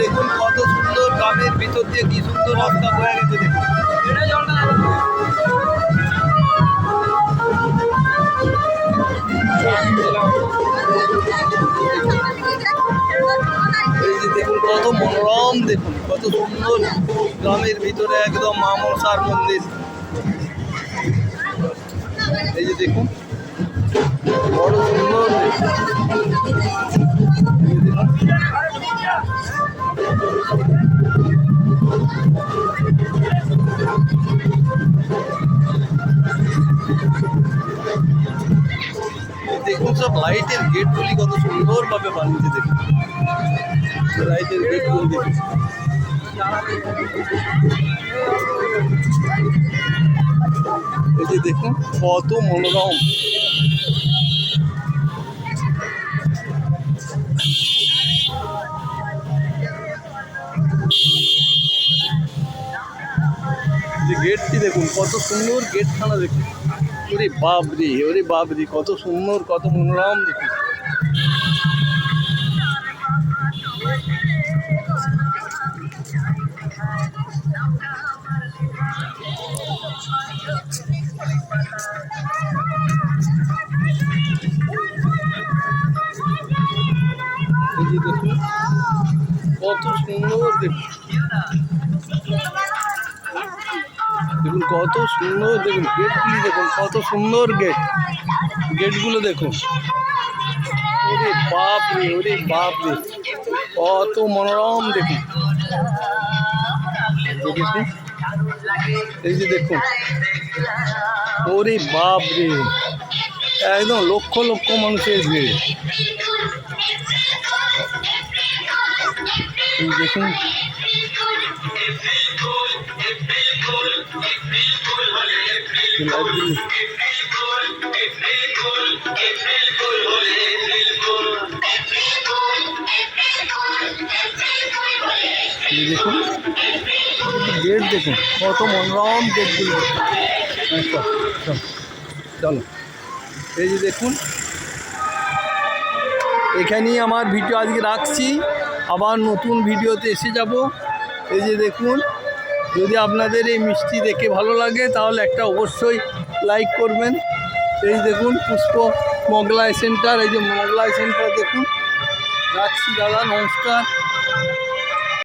দেখুন কত সুন্দর গ্রামের ভিতর দিয়ে কি সুন্দর রাস্তা এই যে দেখুন, কত মনোরম দেখুন কত সুন্দর গ্রামের ভিতরে একদম মা মনসার মন্দির এই যে দেখুন বড় সুন্দর দেখুন সব লাইটের গেটগুলি কত সুন্দরভাবে বানিয়েছে দেখুন। লাইটের গেটগুলি দেখুন। এই দেখুন, কত মনোরম। যে গেটটি দেখুন, কত সুন্দর গেটখানা দেখুন। ওরে বাবরি ওরে বাবরি কত সুন্দর, কত মনোরম দেখুন, কত সুন্দর দেখুন। কত সুন্দর দেখুন গেটগুলি দেখুন, কত সুন্দর গেট গেটগুলো দেখুন। ওরে বাপ রে ওরে বাপ রে কত মনোরম দেখুন। দেখুন এই যে দেখুন। ওরে বাপ রে একদম লক্ষ লক্ষ মানুষের ভিড় দেখুন। দেখুন গেট দেখুন, কত মনোরম গেটগুলো আচ্ছা চলো এই যে দেখুন, এখানেই আমার ভিডিও আজকে রাখছি। আবার নতুন ভিডিওতে এসে যাব। এই যে দেখুন যদি আপনাদের এই মিষ্টি দেখে ভালো লাগে, তাহলে একটা অবশ্যই লাইক করবেন। এই দেখুন, পুষ্প মোগলাই সেন্টার এই যে মোগলাই সেন্টার দেখুন। রাখছি দাদা, নমস্কার।